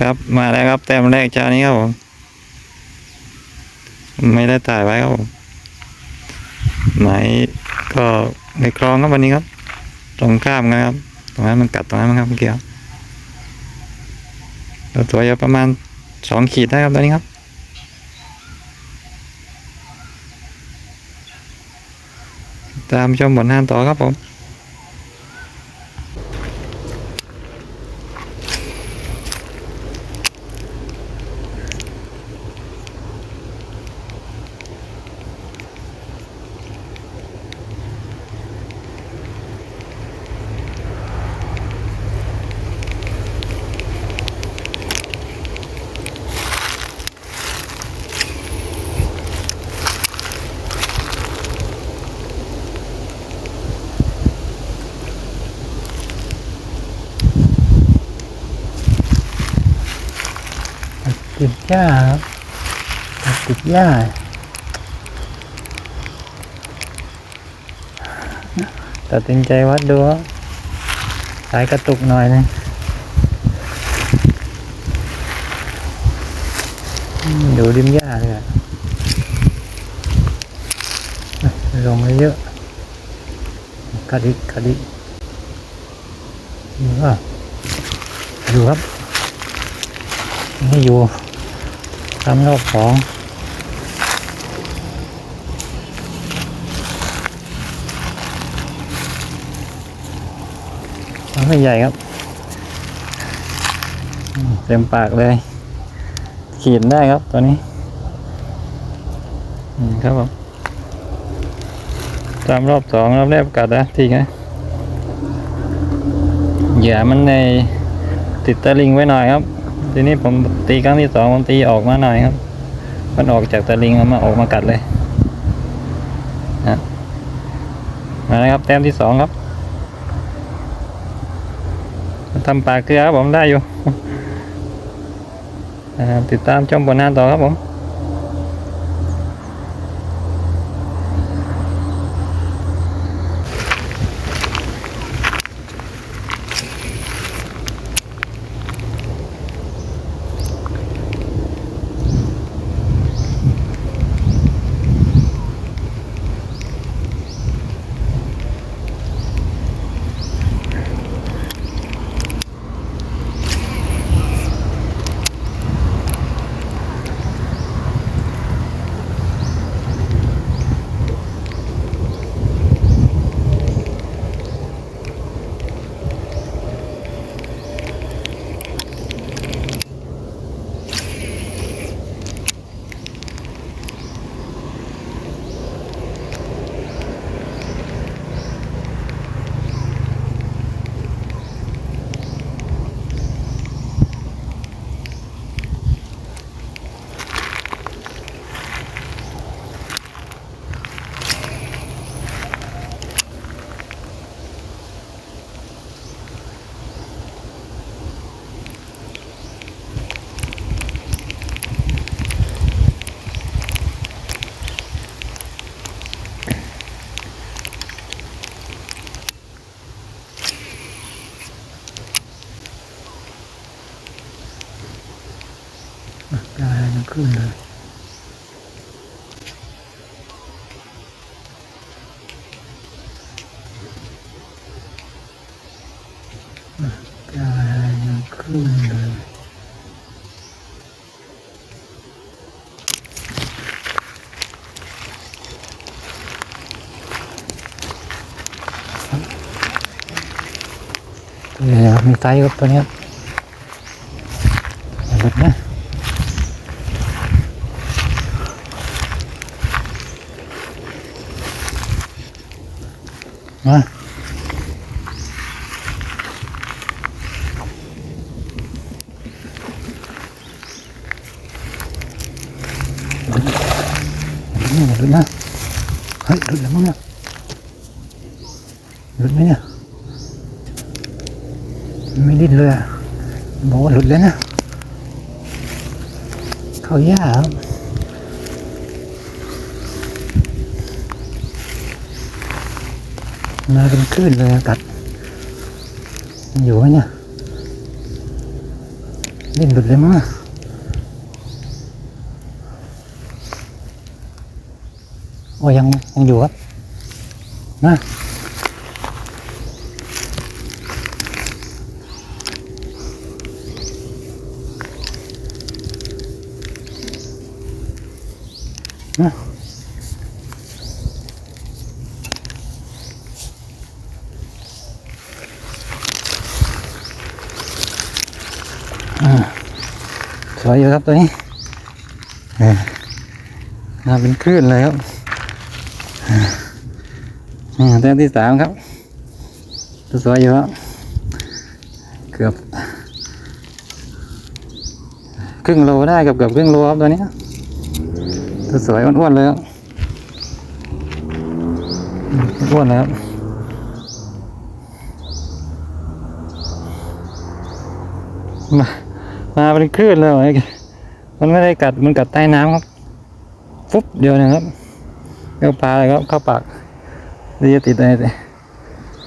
ครับ มาแล้วครับ แต้มแรกเจ้านี้ครับผมไม่ได้ถ่ายไว้ครับผมไหมก็ในคลองครับวันนี้ครับ ตรงข้ามกันครับ ตรงนั้นมันกัดตรงนั้นครับเมื่อกี้ครับแล้วตัวประมาณสองขีดได้ครับตอนนี้ครับตามชมผลงานต่อครับผม ติดหญ้าครับติดหญ้าตัดสินใจวัดดูสายกระตุกหน่อยนึงดูริมหญ้าเลยลงเยอะกระดิกกระดิกอยู่ว่าอยู่ครับไม่อยู่ ทำรอบสองนไม่ใหญ่ครับ เต็มปากเลย ขีดได้ครับตัวนี้อืมครับผมตามรอบสองรอบแรกกัดนะทีนะเหยื่อมันในติดตะลิงไว้หน่อยครับ ทีนี้ผมตีครั้งที่สองผมตีออกมาหน่อยครับ มันออกจากตะลิงมันมาออกมากัดเลยนะมาแล้วครับ แต้มที่สองครับทำปากเกลือครับผมได้อยู่ติดตามชมผลงบนต่อครับผม ได้แล้วขึ้นเลยได้แล้วขึ้นเลยวมีไซส์ครับตัวเนี้ยอย่าหลุดนะ มาหลุดนี่หลุดนะเฮ้ยหลุดแล้วมั้งเนี่ยหลุดไหมเนี่ยไม่ดิ้นเลยอะบอกว่าหลุดแล้วนะเขายากครับ มาเป็นคลื่นเลยอะกัดมันอยู่ไหมเนี่ยดิ้นหลุดเลยมั้งโอ้ยังยังอยู่ครับมามา วยอยู่ครับตัวนี้เออมาเป็นคลื่นเลยครับแต้มที่สามครับตัวสวยอยู่ครับเกือบ ครึ่งโลได้เกือบเกือบครึ่งโลครับตัวนี้ตัวสวยอ้วนๆเลยครับอ้วนเลยครับมา มาเป็นคลื่นเลยไอ้มันไม่ได้กัดมันกัดใต้น้ำครับฟุ๊บเดียวนะครับเดี๋ยวปลาเลยครับเข้าปากเดียวติดอะไร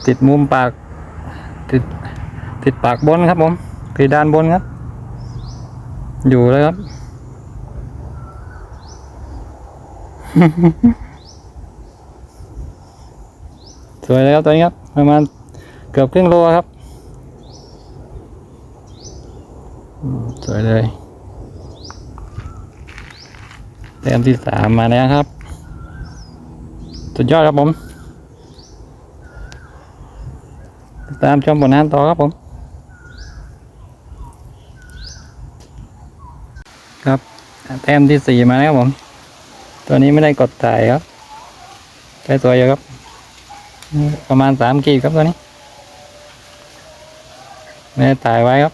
ติดมุมปาก ติดติดปากบนครับผมติดด้านบนครับ อยู่แล้วครับสวยเลยครับตัวนี้ครับ ประมาณเกือบครึ่งโลครับอืมส วยเลยแต้มที่สามมาแล้วครับ สุดยอดครับผมตามชมผลงานต่อครับผม ครับแต้มที่สี่มาแล้วครับผม ตัวนี้ไม่ได้กดถ่ายครับใช้ตัวอยู่ครับ ประมาณสามกีบครับตัวนี้ ไม่ได้ถ่ายไว้ครับ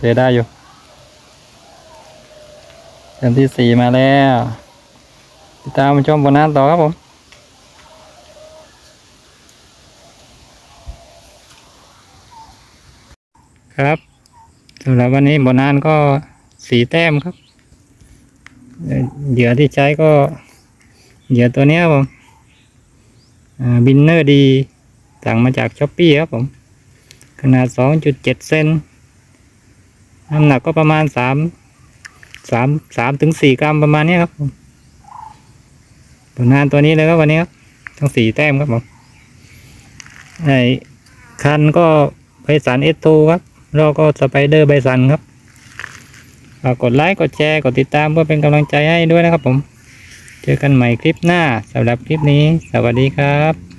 เสียได้อยู่ แต้มที่สี่มาแล้ว ติดตามชมผลงานต่อครับผมครับสำหรับวันนี้ผลงานก็สีแต้มครับ เหยื่อที่ใช้ก็เหยื่อตัวนี้ครับผมบินเนอร์ดีสั่งมาจากช้อปปี้ครับผม ขนาด 2.7 เซนน้ำหนักก็ประมาณ 3 3 3ถึง4กรัมประมาณนี้ครับผลงานตัวนี้เลยครับวันนี้ครับทั้งสี่แต้มครับผมไอ้คันก็ไบสันเอสโทครับแล้วก็สไปเดอร์ไบสันครับฝากกดไลค์กดแชร์กดติดตามเพื่อเป็นกำลังใจให้ด้วยนะครับผม เจอกันใหม่คลิปหน้าสำหรับคลิปนี้ สวัสดีครับ